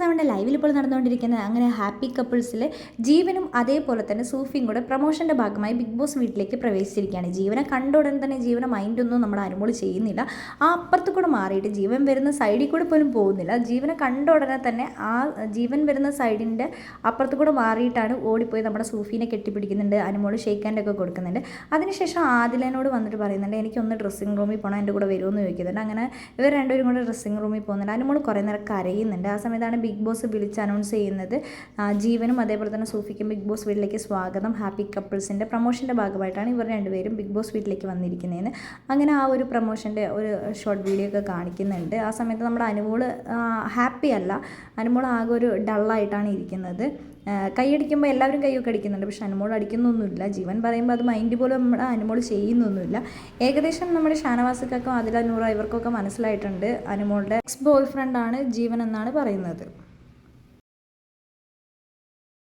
സെവന്റെ ലൈവിൽ ഇപ്പോൾ നടന്നുകൊണ്ടിരിക്കുന്ന അങ്ങനെ ഹാപ്പി കപ്പിൾസിൽ ജീവനും അതേപോലെ തന്നെ സൂഫിയും കൂടെ പ്രൊമോഷന്റെ ഭാഗമായി ബിഗ് ബോസ് വീട്ടിലേക്ക് പ്രവേശിച്ചിരിക്കുകയാണ്. ജീവനെ കണ്ട ഉടനെ തന്നെ ജീവനെ മൈൻഡൊന്നും നമ്മൾ അനുമോൾ ചെയ്യുന്നില്ല. ആ അപ്പുറത്ത് കൂടെ മാറിയിട്ട് ജീവൻ വരുന്ന സൈഡിൽ കൂടെ പോലും പോകുന്നില്ല. ജീവനെ കണ്ട ഉടനെ തന്നെ ആ ജീവൻ വരുന്ന സൈഡിന്റെ അപ്പുറത്ത് കൂടെ മാറിയിട്ടാണ് ഓടിപ്പോയി നമ്മുടെ സൂഫീനെ കെട്ടിപ്പിടിക്കുന്നുണ്ട്. അനുമോൾ ഷെയ്ക്കാന്റെ ഒക്കെ കൊടുക്കുന്നുണ്ട്. അതിനുശേഷം ആദിലനോട് വന്നിട്ട് പറയുന്നുണ്ട് എനിക്കൊന്ന് ഡ്രസ്സിംഗ് റൂമിൽ പോകണം എന്റെ കൂടെ വരുമെന്ന് ചോദിക്കുന്നുണ്ട്. അങ്ങനെ ഇവർ രണ്ടുപേരും കൂടെ ഡ്രസ്സിംഗ് റൂമിൽ പോകുന്നുണ്ട്. അനുമോൾ കുറേ നേരം കരയുന്നുണ്ട്. ആ സമയത്താണ് ബിഗ് ബോസ് വിളിച്ച് അനൗൺസ് ചെയ്യുന്നത്. ജീവനും അതേപോലെ തന്നെ സൂഫിക്കും ബിഗ് ബോസ് വീട്ടിലേക്ക് സ്വാഗതം. ഹാപ്പി കപ്പിൾസിന്റെ പ്രൊമോഷന്റെ ഭാഗമായിട്ടാണ് ഇവർ രണ്ടുപേരും ബിഗ് ബോസ് വീട്ടിലേക്ക് വന്നിരിക്കുന്നതെന്ന്. അങ്ങനെ ആ ഒരു പ്രൊമോഷന്റെ ഒരു ഷോർട്ട് വീഡിയോ ഒക്കെ കാണിക്കുന്നുണ്ട്. ആ സമയത്ത് നമ്മുടെ അനുമോൾ ഹാപ്പി അല്ല. അനുമോൾ ആകെ ഒരു ഡള്ളായിട്ടാണ് ഇരിക്കുന്നത്. കൈയടിക്കുമ്പോൾ എല്ലാവരും കൈയൊക്കെ അടിക്കുന്നുണ്ട്. പക്ഷെ അനുമോൾ അടിക്കുന്നൊന്നുമില്ല. ജീവൻ പറയുമ്പോൾ അത് മൈൻഡ് പോലും നമ്മുടെ അനുമോൾ ചെയ്യുന്നൊന്നുമില്ല. ഏകദേശം നമ്മുടെ ഷാനവാസിക്കൊക്കെ അതില നൂറ ഇവർക്കൊക്കെ മനസ്സിലായിട്ടുണ്ട്. അനുമോളുടെ എക്സ് ബോയ് ഫ്രണ്ടാണ് ജീവൻ എന്നാണ് പറയുന്നത്.